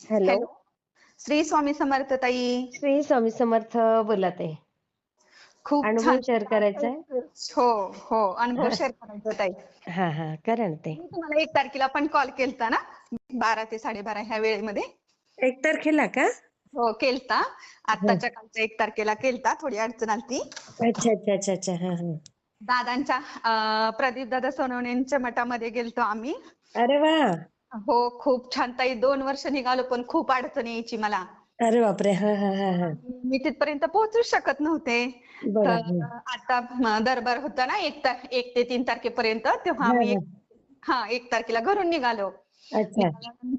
Hello. Shri Swami Samarth ताई. श्री स्वामी समर्थ बोलत आहे. खूप अनुभव छान. शेअर करायचाय हो हो. अनुभव शेअर करायचा ताई. हा हा. करा ना ते. तुम्हाला एक तारखेला पण कॉल केलता ना? बारा ते साडेबारा ह्या वेळेमध्ये. एक तारखेला का? हो केलता. आत्ताच्या कालच्या एक तारखेला केलता. थोडी अडचण आलती. अच्छा अच्छा अच्छा अच्छा. हा हा. दादांच्या प्रदीप दादा सोनवणेंच्या मठामध्ये गेलतो आम्ही. अरे वा. हो खूप छान. ताई दोन वर्ष निघालो पण खूप अडचण यायची मला. अरे बापरे हा हा हा हा. मी तिथपर्यंत पोहोचू शकत नव्हते. तर बरोबर आता म, दरबार होता ना एक ता एक ते तीन तारखेपर्यंत तेव्हा हा, आम्ही हा. एक- हा एक तारखेला घरून निघालो. अच्छा.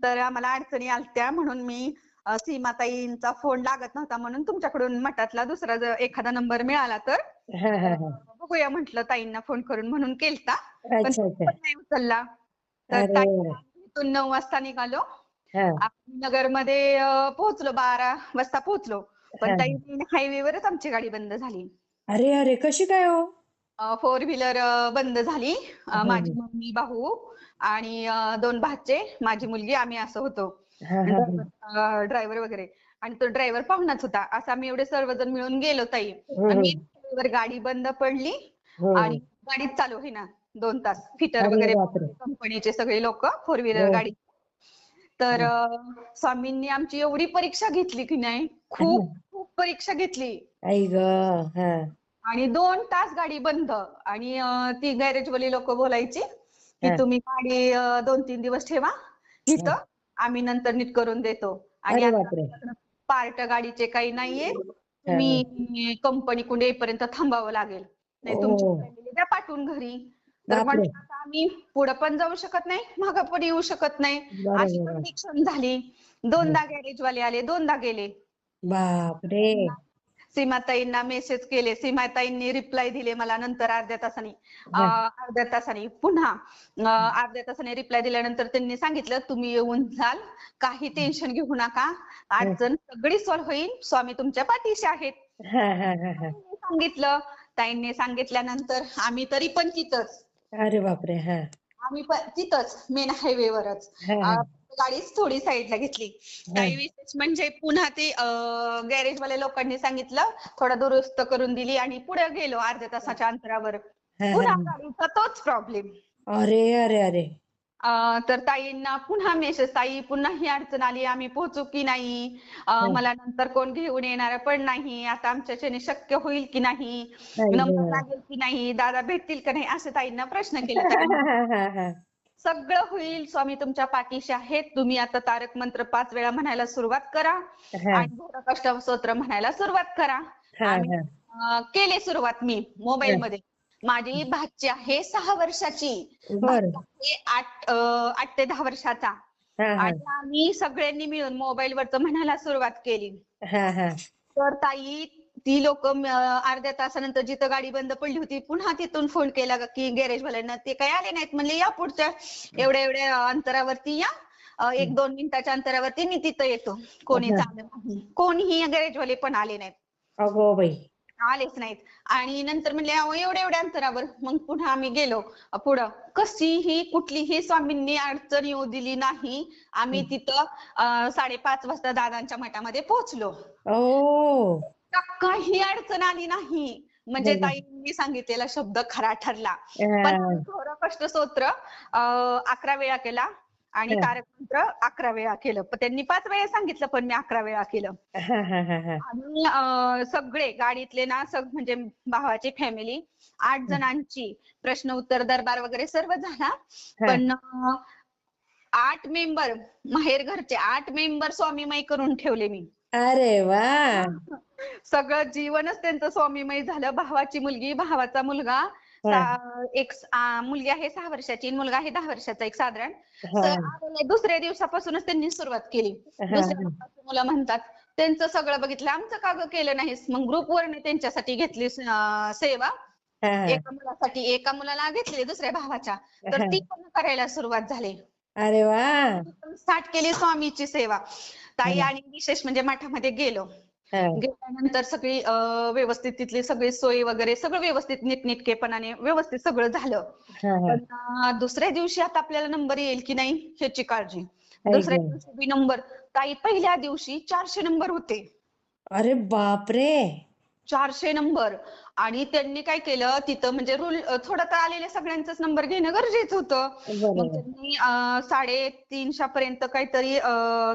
तर आम्हाला अडचणी आलत्या म्हणून मी अ, सीमाताईंचा फोन लागत नव्हता म्हणून तुमच्याकडून मठातला दुसरा जर एखादा नंबर मिळाला तर हा हा हा. बघूया म्हंटल ताईंना फोन करून म्हणून केलता. पण अच्छा अच्छा. पण नाही उचलला. तर अरे. इथून नऊ वाजता निघालो. हा. नगरमध्ये पोहोचलो बारा वाजता पोहोचलो. हा. पण ताई हायवेवरच आमची गाडी बंद झाली. अरे अरे कशी काय हो? फोर व्हीलर बंद झाली. माझी मम्मी भाऊ आणि दोन भाचे माझी मुलगी आम्ही असं होतो. हा हा हा. ड्रायव्हर वगैरे. आणि तो ड्रायव्हर पाहुणाच होता. असं आम्ही एवढे सर्वजण मिळून गेलो ताई. आणि गाडी बंद पडली हम्म. आणि गाडीच चालू होईना. दोन तास. फिटर वगैरे. कंपनीचे सगळे लोक फोर व्हीलर हो. गाडी. तर स्वामींनी आमची एवढी परीक्षा घेतली की नाही? खूप खूप परीक्षा घेतली. हा. आणि दोन तास गाडी बंद. आणि ती गॅरेजवाली लोक बोलायची की हा. तुम्ही गाडी दोन तीन दिवस ठेवा. इथं आम्ही नंतर नीट करून देतो. आणि पार्ट गाडीचे काही नाहीये. तुम्ही कंपनीकडून येईपर्यंत थांबावं लागेल. नाही तुमची. फॅमिली द्या पाठवून घरी. तर. म्हटलं आता आम्ही पुढे पण जाऊ शकत नाही मागं पण येऊ शकत नाही. अशी कंडिशन झाली. दोनदा गॅरेजवाले आले दोनदा गेले. बापरे. सीमाताईंना मेसेज केले. सीमाताईंनी रिप्लाय दिले मला नंतर अर्ध्या तासाने. अर्ध्या तासाने पुन्हा अर्ध्या तासाने रिप्लाय दिल्यानंतर त्यांनी सांगितलं तुम्ही येऊन जाल. काही टेन्शन घेऊ नका. अडचण सगळी सॉल्व्ह होईल. स्वामी तुमच्या पाठीशी आहेत. सांगितलं. ताईंनी सांगितल्यानंतर आम्ही तरी पण तिथंच. अरे बापरे हा. आम्ही पण तिथंच मेन हायवेवरच हा, हा. अं, गाडीच थोडी साईडला घेतली. काही विशेष म्हणजे पुन्हा ते गॅरेज वाल्या लोकांनी सांगितलं थोडा दुरुस्त करून दिली आणि पुढे गेलो अर्ध्या तासाच्या अंतरावर. हा, पुन्हा हा. गाडीचा तोच प्रॉब्लेम अरे अरे अरे. तर ताईंना पुन्हा मेसेज ताई पुन्हा ही अडचण आली आम्ही पोहोचू की नाही अं, मला नंतर कोण घेऊन येणार पण नाही आता आमच्याच्याने शक्य होईल की नाही नंबर गं. लागेल की नाही दादा भेटतील का नाही असे ताईंना प्रश्न केले. हा, हा, हा. सगळं होईल स्वामी तुमच्या पाठीशी आहेत तुम्ही आता तारक मंत्र पाच वेळा म्हणायला सुरुवात करा हा. आणि घोरकष्ट स्तोत्र म्हणायला सुरुवात करा हा, हा. केले सुरुवात मी मोबाईल मध्ये माझी भाची आहे सहा वर्षाची. आठ आठ ते दहा वर्षाचा. आणि आम्ही सगळ्यांनी मिळून मोबाईल वरच म्हणायला सुरुवात केली. तर ताई ती लोक अर्ध्या तासानंतर जिथं गाडी बंद पडली होती पुन्हा तिथून फोन केला की गॅरेज वाल्यांना ते काही आले नाहीत. म्हणले या पुढच्या एवढ्या एवढ्या अंतरावरती या. एक दोन मिनिटाच्या अंतरावरती मी तिथं येतो. कोणीच. आलं नाही. कोणीही गॅरेज वाले पण आले नाहीत. अगो बाई. आलेच नाहीत. आणि नंतर म्हणले अहो एवढ्या एवढ्या अंतरावर मग पुन्हा आम्ही गेलो. पुढं कशीही कुठलीही स्वामींनी अडचण येऊ दिली नाही. आम्ही तिथं साडेपाच वाजता दादांच्या मठामध्ये पोहोचलो. काही अडचण आली नाही. म्हणजे. ताईंनी सांगितलेला शब्द खरा ठरला. पण आम्ही घोर कष्ट स्तोत्र अं, अकरा वेळा केला. आणि. तारक मंत्र अकरा वेळा केलं. पण त्यांनी पाच वेळा सांगितलं पण मी अकरा वेळा केलं. आणि सगळे गाडीतले ना सग म्हणजे भावाची फॅमिली आठ जणांची प्रश्न उत्तर दरबार वगैरे सर्व झाला. पण आठ मेंबर माहेर घरचे आठ मेंबर स्वामीमय करून ठेवले मी. अरे वा! सगळं जीवनच त्यांचं स्वामीमय झालं. भावाची मुलगी भावाचा मुलगा एक मुलगी आहे सहा वर्षाची मुलगा आहे दहा वर्षाचा एक साधारण. तर दुसऱ्या दिवसापासूनच त्यांनी सुरुवात केली. दुसऱ्या मुलं म्हणतात त्यांचं सगळं बघितलं आमचं का केलं नाहीस मग ग्रुपवरने त्यांच्यासाठी घेतली सेवा. एका मुलासाठी एका मुलाला घेतली दुसऱ्या भावाच्या तर. ती पण करायला सुरुवात झाली अरे वा स्टार्ट केली स्वामीची सेवा ताई आणि विशेष म्हणजे मठामध्ये गेलो. गेल्यानंतर सगळी व्यवस्थित तिथली सगळी सोय वगैरे सगळं व्यवस्थित नीटनेटकेपणाने व्यवस्थित सगळं झालं. पण दुसऱ्या दिवशी आता आपल्याला नंबर येईल की नाही ह्याची काळजी. दुसऱ्या. दिवशी नंबर. ताई पहिल्या दिवशी चारशे नंबर होते. अरे बापरे! चारशे नंबर. आणि त्यांनी काय केलं तिथं म्हणजे रूल थोडं तर आलेले सगळ्यांचाच नंबर घेणं गरजेचं होतं. मग त्यांनी अं, साडेतीनशे पर्यंत काहीतरी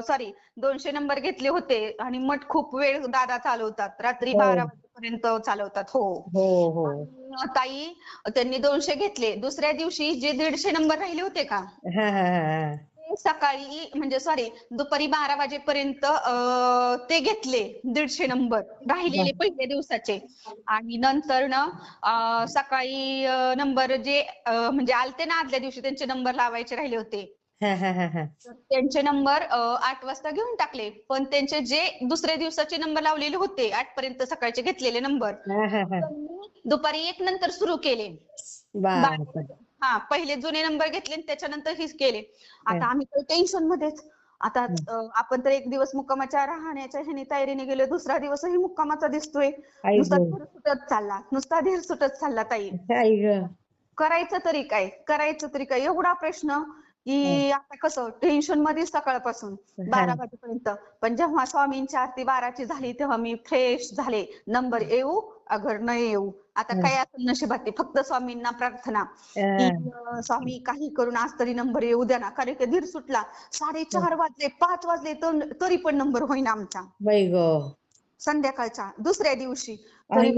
सॉरी दोनशे नंबर घेतले होते. आणि मठ खूप वेळ दादा चालवतात. रात्री हो. बारा वाजेपर्यंत चालवतात हो. हो हो. ताई त्यांनी दोनशे घेतले. दुसऱ्या दिवशी जे दीडशे नंबर राहिले होते का? सकाळी म्हणजे सॉरी दुपारी बारा वाजेपर्यंत ते घेतले दीडशे नंबर राहिलेले पहिल्या दिवसाचे. आणि नंतर ना सकाळी नंबर जे म्हणजे आलते ना आदल्या दिवशी त्यांचे नंबर लावायचे राहिले होते. हा हा हा हा. त्यांचे नंबर आठ वाजता घेऊन टाकले. पण त्यांचे जे दुसऱ्या दिवसाचे नंबर लावलेले होते आठ पर्यंत सकाळचे घेतलेले नंबर दुपारी एक नंतर सुरू केले. हा पहिले जुने नंबर घेतले आणि त्याच्यानंतर हेच केले. आता आम्ही तर टेन्शन मध्येच. आता आपण तर एक दिवस मुक्कामाच्या राहण्याच्या ह्याने तयारीने गेलो दुसरा दिवसही मुक्कामाचा दिसतोय. नुसता. धीर सुटत चालला नुसता धीर सुटत चालला ताई. करायचं तरी काय? करायचं तरी काय? एवढा प्रश्न. की आता कसं टेन्शनमध्ये सकाळपासून बारा वाजेपर्यंत. पण जेव्हा स्वामींची आरती बाराची झाली तेव्हा मी फ्रेश झाले. नंबर येऊ अगर न येऊ. आता काय असेल नशिबात फक्त स्वामींना प्रार्थना. स्वामी काही करून आज तरी नंबर येऊ द्या ना. कारण की धीर सुटला. साडेचार वाजले पाच वाजले तर- पण नंबर होईना आमचा. बाई ग. संध्याकाळचा दुसऱ्या दिवशी. तरी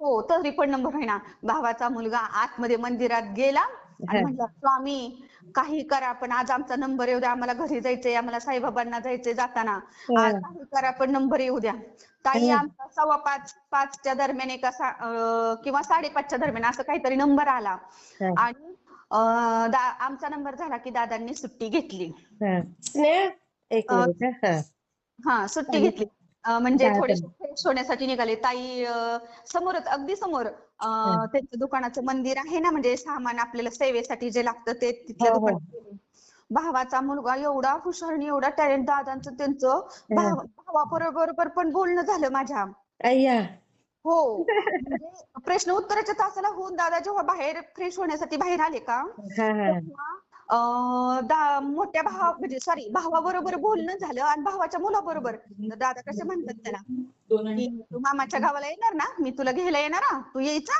हो तरी पण नंबर होईना. भावाचा मुलगा आतमध्ये मंदिरात गेला. आणि. म्हणला स्वामी काही करा पण आज आमचा नंबर येऊ द्या आम्हाला घरी जायचंय आम्हाला साईबाबांना जायचंय जाताना. आज काही करा पण नंबर येऊ द्या. ताई. आमचा सव्वा पाच पाचच्या दरम्यान एक किंवा साडेपाचच्या दरम्यान असं काहीतरी नंबर आला. आणि आमचा नंबर झाला की दादांनी सुट्टी घेतली. हा. हा. हा सुट्टी घेतली. म्हणजे काय होण्यासाठी निघाले. ताई समोरच अगदी समोर अं, त्यांचं दुकानाचं मंदिर आहे ना म्हणजे सामान आपल्याला सेवेसाठी जे लागतं ते तिथल्या हो, हो. दुकानात. भावाचा मुलगा एवढा हुशार आणि एवढा टॅलेंट दादांचं त्यांचं भाव भावाबरोबर पण बोलणं झालं माझ्या. हो. म्हणजे प्रश्न उत्तराच्या तासाला होऊन दादा जेव्हा बाहेर फ्रेश होण्यासाठी बाहेर आले का हा हा. मोठ्या भावा म्हणजे सॉरी भावाबरोबर बोलणं झालं आणि भावाच्या मुलाबरोबर. दादा कसे म्हणतात त्याला? की तू मामाच्या गावाला येणार ना? मी तुला घ्यायला येणार ना तू यायचा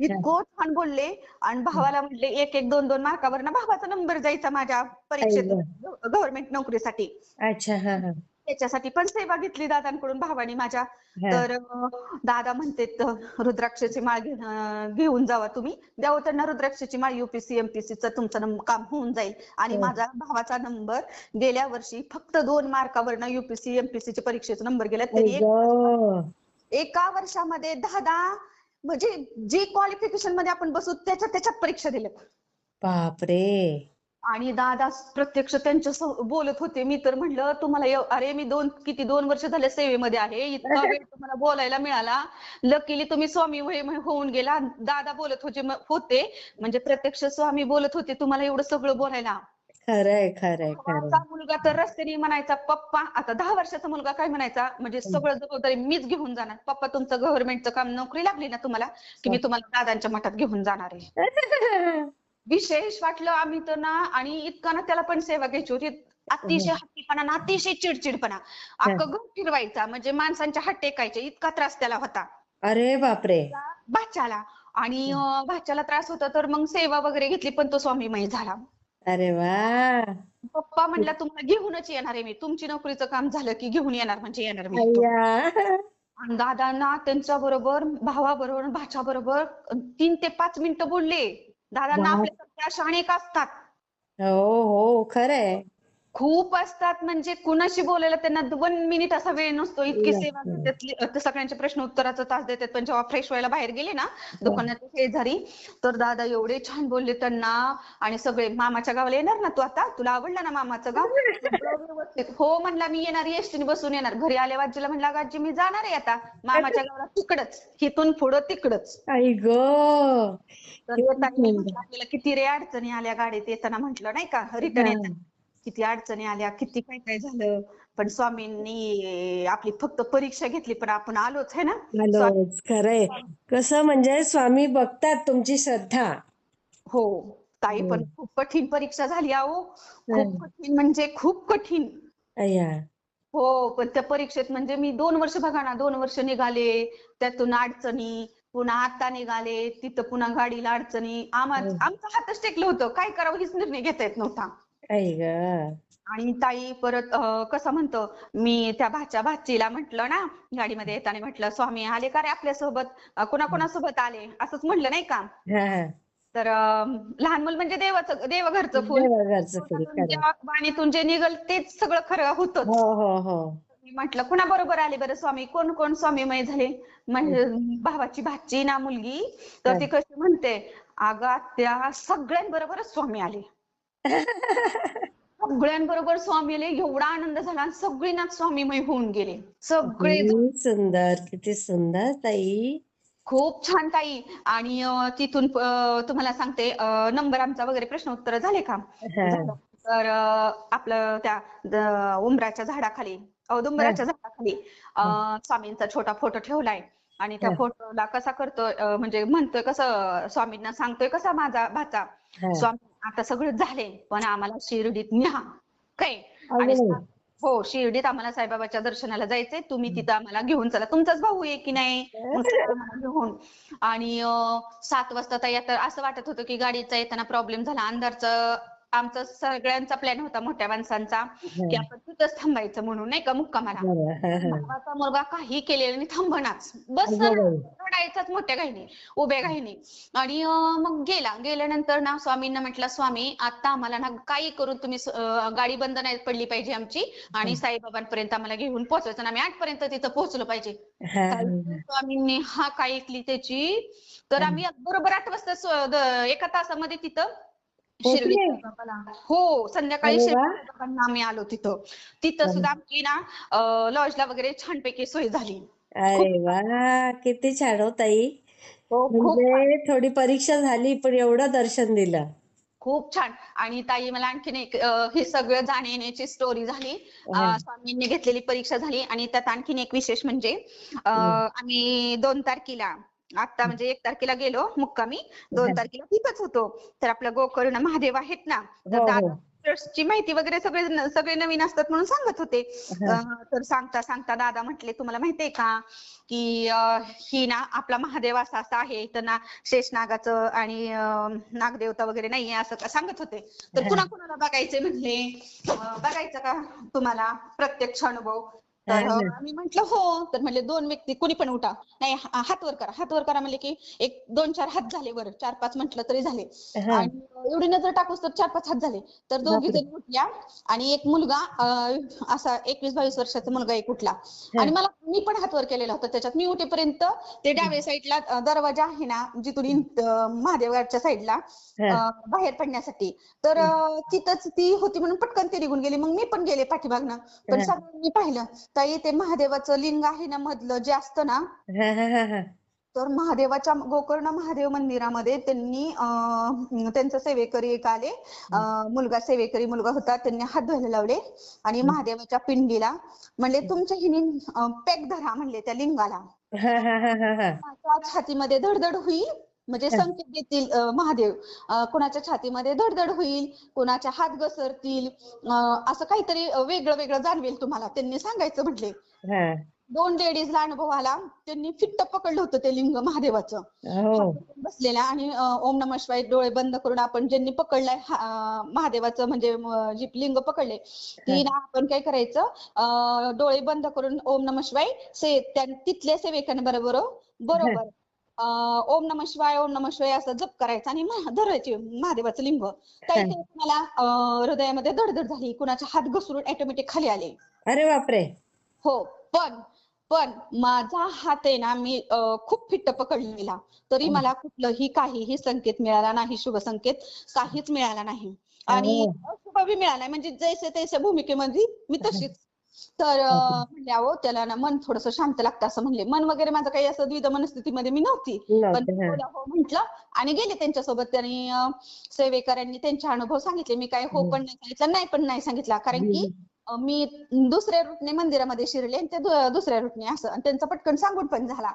इतकं छान बोलले आणि भावाला म्हटले एक एक दोन दोन मार्कावर ना भावाचा नंबर जायचा माझ्या परीक्षेत गव्हर्नमेंट नोकरीसाठी. अच्छा हा हा. त्याच्यासाठी पण सेवा घेतली दादांकडून भावानी माझ्या. तर दादा म्हणते रुद्राक्षाची माळ घेऊन जावा तुम्ही. त्यांना रुद्राक्षाची माळ युपीसी एमपीसीचं तुमचं काम होऊन जाईल. आणि हो. माझा भावाचा नंबर गेल्या वर्षी फक्त दोन मार्कावरनं युपीसी एमपीसी चे परीक्षेचा नंबर गेला आई एक- वर्षामध्ये दहा म्हणजे जी क्वालिफिकेशनमध्ये आपण बसू त्याच्या त्याच्यात परीक्षा दिल्या बापरे! आणि दादा प्रत्यक्ष त्यांच्या बोलत होते. मी तर म्हणलं तुम्हाला अरे मी दोन किती दोन वर्ष झाले सेवेमध्ये आहे. इतका वेळ तुम्हाला बोलायला मिळाला. लकीली तुम्ही स्वामी होऊन गेला. दादा बोलत होते होते. म्हणजे प्रत्यक्ष स्वामी बोलत होते तुम्हाला एवढं सगळं बोलायला. खरंय खरंय मुलगा तर रस्त्याने म्हणायचा पप्पा आता दहा वर्षाचा मुलगा काय म्हणायचा? म्हणजे सगळं जबाबदारी मीच घेऊन जाणार. पप्पा तुमचं गव्हर्नमेंटचं काम नोकरी लागली ना तुम्हाला की मी तुम्हाला दादांच्या मठात घेऊन जाणार आहे. विशेष वाटलं आम्ही तर ना आणि इतका ना त्याला पण सेवा घ्यायची होती. अतिशय हट्टीपणा ना अतिशय चिडचिडपणा. अख्खं घर फिरवायचा म्हणजे माणसांच्या हात टेकायचे इतका त्रास त्याला होता. अरे बापरे. भाच्याला. आणि भाच्याला त्रास होता तर मग सेवा वगैरे घेतली पण तो स्वामीमय झाला. अरे वा. पप्पा म्हणला तुम्हाला घेऊनच येणार आहे मी. तुमची नोकरीचं काम झालं की घेऊन येणार म्हणजे येणार मी अय्या. आणि दादांना त्यांच्या बरोबर भावाबरोबर भाच्या बरोबर तीन ते पाच मिनिटं बोलले. दादांना अशा अनेक असतात. हो हो खरंय. खूप असतात. म्हणजे कुणाशी बोलायला त्यांना वन मिनिट असा वेळ नसतो. इतकी. सेवा सगळ्यांचे प्रश्न उत्तराचा तास देतात. पण जेव्हा फ्रेश व्हायला बाहेर गेले ना दुकानाच्या शेजारी तर दादा एवढे छान बोलले त्यांना. आणि सगळे मामाच्या गावाला येणार ना तू आता? तुला आवडलं ना मामाचं गाव? हो म्हणला मी येणार एसटीने बसून येणार. घरी आल्या आजीला म्हणला "अगं आजी मी जाणार आहे आता. मामाच्या गावाला तिकडच. इथून पुढं तिकडच. आपल्याला किती रे अडचणी आल्या गाडीत येताना. म्हटलं नाही का? रिटर्न हा. येताना. किती अडचणी आल्या किती काय काय झालं. पण स्वामींनी आपली फक्त परीक्षा घेतली पण आपण आलोच है ना? आलोच खरंय. कसं म्हणजे स्वामी बघतात तुमची श्रद्धा. हो ताई पण हम्म. खूप कठीण परीक्षा झाली अहो. खूप हं. कठीण म्हणजे खूप कठीण. अय्या. हो पण त्या परीक्षेत म्हणजे मी दोन वर्ष बघा ना दोन वर्ष निघाले. त्यातून अडचणी पुन्हा आता निघाले. तिथं पुन्हा गाडीला अडचणी. आम्हा हं. आमचं हातच टेकलं होतं. काय करावं हेच निर्णय घेता येत नव्हता. आई ग. आणि ताई परत अं, कसं म्हणतो मी त्या भाच्या भाचीला म्हटलं ना गाडीमध्ये येताना म्हटलं स्वामी आले का रे आपल्यासोबत? अं, कोणाकोणासोबत आले? असंच म्हटलं नाही का? हा. हा तर अं, लहान मुल म्हणजे देवाचं देवघरचं फुल. देवाघरचं फुल खरं. वाणीतून जे निघल तेच सगळं खरं होतं हो हो हो. मी म्हटलं कुणा बरोबर आले बरं स्वामी? कोण कोण स्वामीमय झाले? म्हणजे भावाची भाची ना मुलगी तर ती कशी म्हणते अगं त्या सगळ्यांबरोबरच स्वामी आले. सगळ्यांबरोबर स्वामी आले एवढा आनंद झाला आणि सगळीनाच स्वामीमय होऊन गेले. सगळे सुंदर किती सुंदर ताई. खूप छान ताई. आणि तिथून तुम्हाला सांगते नंबर आमचा वगैरे प्रश्न उत्तर झाले का. तर आपलं त्या उंबराच्या झाडाखाली औदुंबराच्या झाडाखाली स्वामींचा छोटा फोटो ठेवलाय. आणि त्या. फोटोला कसा करतोय अं, म्हणजे म्हणतोय कसं स्वामींना सांगतोय कसा माझा भाचा? स्वामी आता सगळं झाले पण आम्हाला शिर्डीत न्या. काय आणि. हो शिर्डीत आम्हाला साईबाबाच्या दर्शनाला जायचंय. तुम्ही तिथं आम्हाला घेऊन चला. तुमचाच भाऊ आहे की नाही? मग चला आम्हाला घेऊन. आणि अं, सात वाजता आता असं वाटत होतं की गाडीचा येताना प्रॉब्लेम झाला. अंधारचं आमचा सगळ्यांचा प्लॅन होता मोठ्या माणसांचा की आपण तिथंच थांबायचं म्हणून नाही का मुक्कामाला. भावाचा मुलगा काही केलेला नाही थांबनाच बस. रडायचाच मोठ्या घाईने उभ्या घाईने आणि मग गेला. गेल्यानंतर ना स्वामींना म्हटलं स्वामी आता आम्हाला ना काही करून तुम्ही गाडी बंद नाही पडली पाहिजे आमची आणि साईबाबांपर्यंत आम्हाला घेऊन पोहोचवायचं आम्ही आठपर्यंत तिथं पोहोचलो पाहिजे. स्वामींनी हा काय ऐकली त्याची तर आम्ही बरोबर आठ वाजता एका तासामध्ये तिथं हो संध्याकाळी शिर्डी वा. साईबाबांना आम्ही आलो तिथं. तिथं सुद्धा आमची ना लॉजला वगैरे छानपैकी सोय झाली. अरे वा किती छान हो ताई. हो म्हणजे थोडी परीक्षा झाली पण एवढं दर्शन दिलं. खूप छान. आणि ताई मला आणखीन एक हे सगळं जाण्या येण्याची स्टोरी झाली स्वामींनी घेतलेली परीक्षा झाली. आणि त्यात आणखीन एक विशेष म्हणजे आम्ही दोन तारखेला आता म्हणजे एक तारखेला गेलो मुक्कामी. दोन. तारखेला तिथंच होतो. तर आपलं गोकर्ण महादेव आहेत ना तर हो, हो. दादा ट्रस्टची माहिती वगैरे सगळे सगळे नवीन असतात म्हणून सांगत होते. तर सांगता सांगता दादा म्हटले तुम्हाला माहितीये का की ही ना आपला महादेव असा असा आहे. तर ना शेषनागाचं आणि नागदेवता वगैरे नाहीये असं का सांगत होते. तर हं. कुणा कुणाला बघायचे म्हणले बघायचं का तुम्हाला प्रत्यक्ष अनुभव? तर. आम्ही म्हंटल हो. तर म्हणले दोन व्यक्ती कोणी पण उठा. नाही हात वर करा. हात वर करा म्हणले की एक दोन चार हात झाले वर. चार पाच म्हटलं तरी झाले. आणि एवढी नजर टाकूस तर चार पाच हात झाले. तर दोघी. जणी उठल्या आणि एक मुलगा असा एकवीस बावीस वर्षाचा मुलगा एक उठला. आणि मला मी पण हात वर केलेला होता त्याच्यात. मी उठेपर्यंत ते डाव्या साईडला दरवाजा आहे ना जिथून महादेवगडच्या साईडला. बाहेर पडण्यासाठी. तर तिथंच ती होती म्हणून पटकन ते निघून गेली. मग मी पण गेले पाठीमागनं. पण. सगळ्यांनी पाहिलं. ताई ते महादेवाचं लिंग आहे ना मधलं जे असतं ना. तर महादेवाच्या गोकर्ण महादेव मंदिरामध्ये त्यांनी त्यांचा सेवेकरी एक आले मुलगा सेवेकरी मुलगा होता त्यांनी हात धुवायला लावले आणि महादेवाच्या पिंडीला म्हणले तुमच्या हिने पेग धरा म्हणले त्या लिंगाला हं, हं, हं, हं, हं. छातीमध्ये धडधड होईल म्हणजे संकेत देतील महादेव कोणाच्या छातीमध्ये धडधड होईल कोणाच्या हात घसरतील असं काहीतरी वेगळं वेगळं जाणवेल तुम्हाला. त्यांनी सांगायचं म्हटले. हं. दोन लेडीजला अनुभव आला त्यांनी फिट्ट पकडलं होतं ते लिंग महादेवाचं. हो. बसलेल्या आणि ओम नमः शिवाय डोळे बंद करून आपण ज्यांनी पकडलाय हा- महादेवाचं म्हणजे जी लिंग पकडले ती ना आपण काय करायचं अं, डोळे बंद करून ओम नमः शिवाय से तिथल्या सेवेकांबरोबर बरोबर. अं, ओम नमः शिवाय ओम नमः शिवाय असं जप करायचं आणि धरायचे महादेवाचं लिंग. काही अं, हृदयामध्ये धडधड झाली कुणाच्या हात घसरून ऑटोमॅटिक खाली आले. अरे बापरे. हो पण पण माझा हात आहे ना मी खूप फिट्ट पकडलेला. तरी मला कुठलंही काहीही संकेत मिळाला नाही शुभ संकेत काहीच मिळाला नाही. आणि अशुभ बी मिळाला म्हणजे जैसे तैसे भूमिकेमध्ये मी तशीच तर म्हणले अहो त्याला ना मन थोडस शांत लागतं असं म्हणले. मन वगैरे माझं काही असं द्विध मनस्थितीमध्ये मी नव्हती. पण हा. बोला म्हंटल आणि गेले त्यांच्यासोबत. त्यांनी सेवेकरांनी त्यांचे अनुभव सांगितले. मी काय हो पण नाही सांगितलं नाही पण नाही सांगितलं. कारण की मी दुसऱ्या रूटने मंदिरामध्ये शिरले आणि ते दुसऱ्या रूटने असं आणि त्यांचा पटकन सांगून पण झाला.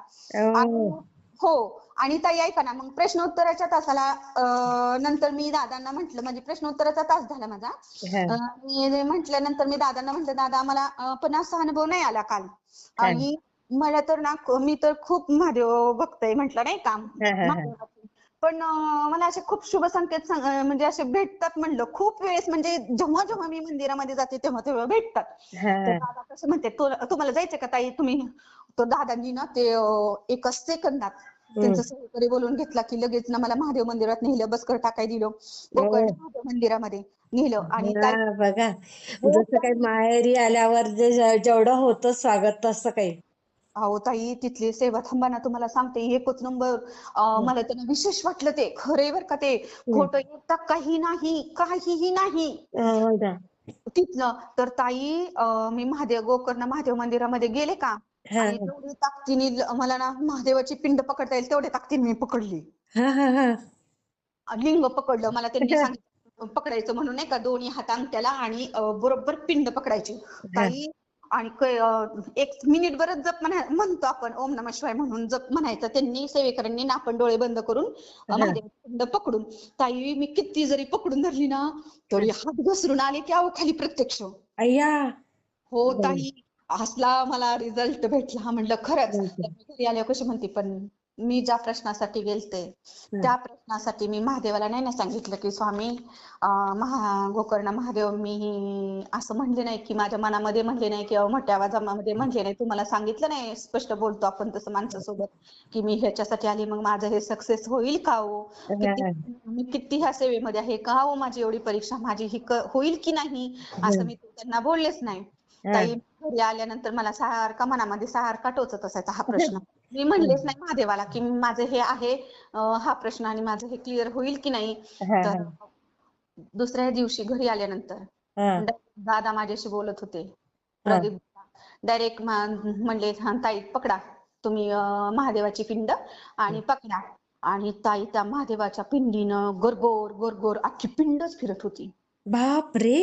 हो. आणि ताई ऐका ना मग प्रश्नोत्तराच्या तासाला अं, नंतर मी दादांना म्हंटल म्हणजे प्रश्नोत्तराचा तास झाला माझा हा. अं, मी म्हटल्यानंतर मी दादांना म्हटलं दादा मला अं, पण असा अनुभव नाही आला काल हा. आणि मला तर ना मी तर खूप महादेव भक्त आहे म्हटलं नाही का हा, हा, हा. महादेवाचे. पण अं, मला असे खूप शुभ संकेत सांग- अं, म्हणजे असे भेटतात म्हणलं खूप वेळेस म्हणजे जेव्हा जेव्हा मी मंदिरामध्ये जाते तेव्हा तेव्हा भेटतात तर हा. दादा कसं म्हणते "तु- तुम्हाला जायचं का ताई तुम्ही तो दादांनी ना ते एका सेकंदात त्यांचं सहकारी बोलून घेतला की लगेच ना मला महादेव मंदिरात नेलं बसकर टाकाय दिलं गोकर्ण महादेव मंदिरामध्ये नेलं आणि ताई हा, बघा. जसं काही माहेरी आल्यावर जे जेवढं होतं स्वागत तसं काही. अहो ताई तिथली सेवा थांबा ना तुम्हाला सांगते. एकच नंबर मला त्यांना विशेष वाटलं ते. खरे बर का ते. खोटं एकटा काही नाही काहीही नाही. हो ना. तिथलं तर ताई अं, मी महादेव गोकर्ण महादेव मंदिरामध्ये गेले का? हा, आणि तेवढी ताकदीने मला ना महादेवाची पिंड पकडता येईल तेवढ्या ताकदीने मी पकडली. हा, हा, हा. लिंग पकडलं. मला त्यांनी सांगितलं पकडायचं म्हणून नाही का दोन्ही हात अंगठ्याला आणि बरोबर पिंड पकडायची. ताई आणि एक मिनिट भरच जप म्हणा म्हणतो आपण ओम नमः शिवाय म्हणून जप म्हणायचं. त्यांनी सेवेकरांनी ना आपण डोळे बंद करून पिंड पकडून ताई मी किती जरी पकडून धरली ना तरी हात घसरून आले की अहो खाली प्रत्यक्ष. अय्या. हो. ताई. असला मला रिझल्ट भेटला म्हणलं खरंच. तर मी घरी आल्यावर कशी म्हणते पण मी ज्या प्रश्नासाठी गेलते त्या प्रश्नासाठी मी महादेवाला नाही ना सांगितलं की स्वामी महा गोकर्ण महादेव मी असं म्हणले नाही की माझ्या मनामध्ये म्हणले नाही किंवा मोठ्या आवाजामध्ये म्हणले नाही. तुम्हाला सांगितलं नाही स्पष्ट बोलतो आपण तसं माणसासोबत की मी ह्याच्यासाठी आली मग माझं हे सक्सेस होईल का हो? मी किती ह्या सेवेमध्ये आहे का हो? माझी एवढी परीक्षा माझी ही होईल की नाही? असं मी त्यांना बोललेच नाही. ताई घरी आल्यानंतर मला सारखा मनामध्ये सारखा टोचत असायचा हा प्रश्न. मी म्हणलेच नाही महादेवाला की माझं हे आहे अं, हा प्रश्न आणि माझं हे क्लिअर होईल की नाही? हा, तर दुसऱ्या दिवशी घरी आल्यानंतर हा. दादा माझ्याशी बोलत होते. प्रदीप डायरेक्ट म्हणले "हा, ताई पकडा. तुम्ही अं, महादेवाची पिंड आणि पकडा. आणि ताई त्या महादेवाच्या पिंडीनं गरगोर गरगोर अख्खी पिंडच फिरत होती. बाप रे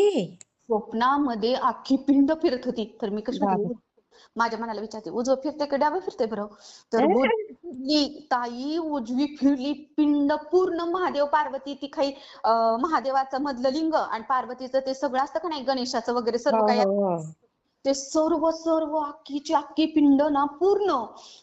स्वप्नामध्ये अख्खी पिंड फिरत होती. तर मी कशी माझ्या मनाला विचारते उजवं फिरते की डावं फिरते बरं? तर फिरली ताई उजवी फिरली पिंड पूर्ण महादेव पार्वती ती काही महादेवाचं मधलं लिंग आणि पार्वतीचं ते सगळं असतं का नाही गणेशाचं वगैरे सर्व हो, काही हो, हो. ते सर्व सर्व अख्खीची अख्खी पिंड ना पूर्ण.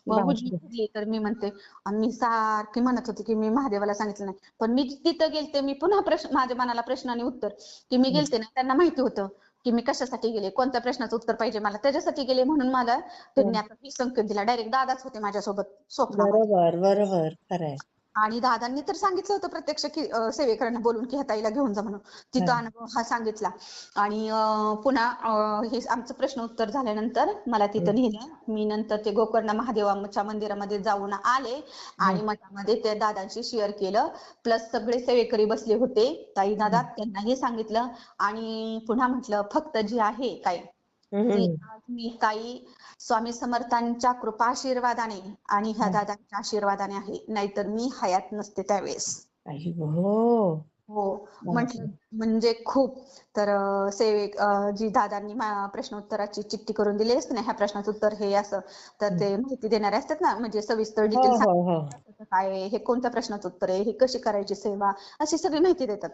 फिरली तर मी म्हणते आणि मी सारखी म्हणत होते की मी महादेवाला सांगितलं नाही. पण मी तिथं गेलते मी पुन्हा प्रश्न माझ्या मनाला प्रश्न आणि उत्तर की मी गेलते ना त्यांना माहिती होतं की मी कशासाठी गेले कोणत्या प्रश्नाचं उत्तर पाहिजे मला त्याच्यासाठी गेले म्हणून मला त्यांनी आता मी संकेत दिला. डायरेक्ट दादाच होते माझ्यासोबत स्वप्नामध्ये. बरोबर बरोबर खरंय. आणि दादांनी तर सांगितलं होतं प्रत्यक्ष की सेवेकरांना बोलून की ह्या ताईला घेऊन जा म्हणून. तिथं. अनुभव हा सांगितला. आणि पुन्हा हे आमचं प्रश्न उत्तर झाल्यानंतर मला तिथं नेलं. मी नंतर ते गोकर्ण महादेवाच्या मंदिरामध्ये जाऊन आले. आणि मठामध्ये ते दादांशी शेअर केलं. प्लस सगळे सेवेकरी बसले होते. ताई दादा त्यांनाही सांगितलं. आणि पुन्हा म्हटलं फक्त जी आहे काय आज मी ताई स्वामी समर्थांच्या कृपा आशीर्वादाने आणि ह्या दादांच्या आशीर्वादाने आहे. नाहीतर मी हयात नसते त्यावेळेस. हो. हो. म्हटलं म्हणजे खूप. तर सेवेक जी दादांनी प्रश्नोत्तराची चिठ्ठी करून दिली असते ना ह्या प्रश्नाचं उत्तर हे असं. तर ते माहिती देणारे असतात ना म्हणजे सविस्तर हो डिटेल हो हो. काय हे कोणत्या प्रश्नाचं उत्तर आहे हे कशी करायची सेवा अशी सगळी माहिती देतात.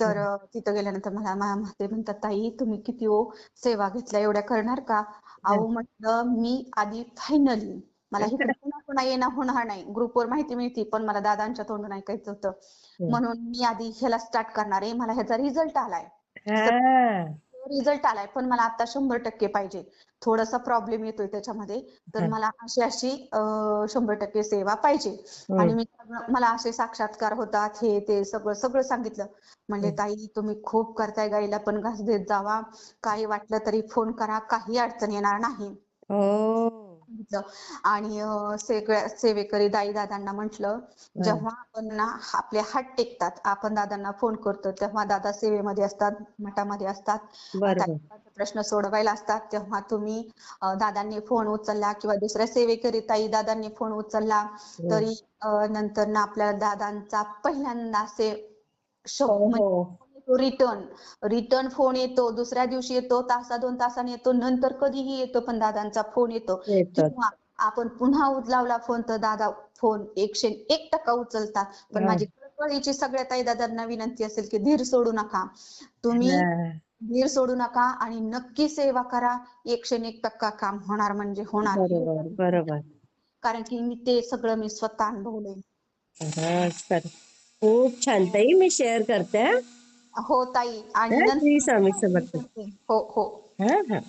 तर तिथं गेल्यानंतर मला ते म्हणतात ताई तुम्ही किती हो? सेवा घेतल्या एवढ्या करणार का? अहो म्हटलं मी आधी फायनली मला इकडे पुन्हा पुन्हा येणं होणार नाही. ग्रुपवर माहिती मिळते पण मला दादांच्या तोंडून ऐकायचं होतं. म्हणून मी आधी ह्याला स्टार्ट करणार आहे. मला ह्याचा रिझल्ट आलाय. हा. रिझल्ट आलाय पण मला आता शंभर टक्के पाहिजे. थोडासा प्रॉब्लेम येतोय त्याच्यामध्ये तर मला अशी अशी शंभर टक्के सेवा पाहिजे. आणि मी मला असे साक्षात्कार होतात हे ते सगळं सगळं सांगितलं. म्हणले ताई तुम्ही खूप करताय गाईला पण घास देत जावा. काही वाटलं तरी फोन करा. काही अडचण येणार नाही. हो. सांगितलं आणि सगळ्या सेवेकरी दाई दादांना म्हटलं जेव्हा आपण ना आपले हात टेकतात आपण दादांना फोन करतो तेव्हा दादा सेवेमध्ये असतात मठामध्ये असतात. प्रश्न सोडवायला असतात तेव्हा तुम्ही दादांनी फोन उचलला किंवा दुसऱ्या सेवेकरी ताई दादांनी फोन उचलला तरी नंतर ना आपल्या दादांचा पहिल्यांदा से हो हो. रिटर्न रिटर्न फोन येतो दुसऱ्या दिवशी येतो तासा दोन तासाने येतो नंतर कधीही येतो पण दादांचा फोन येतो. किंवा आपण पुन्हा लावला फोन तर दादा फोन एकशे एक टक्का उचलतात. पण. माझी कळकळीची सगळ्या ताई दादांना विनंती असेल की धीर सोडू नका. तुम्ही. धीर सोडू नका आणि नक्की सेवा करा. एकशे एक टक्का काम होणार म्हणजे होणार. बरोबर कारण की मी ते सगळं मी स्वतः अनुभवलंय. खूप छान. ताई मी शेअर करते हा. ताई. आणि हा, हो हो. हा हा.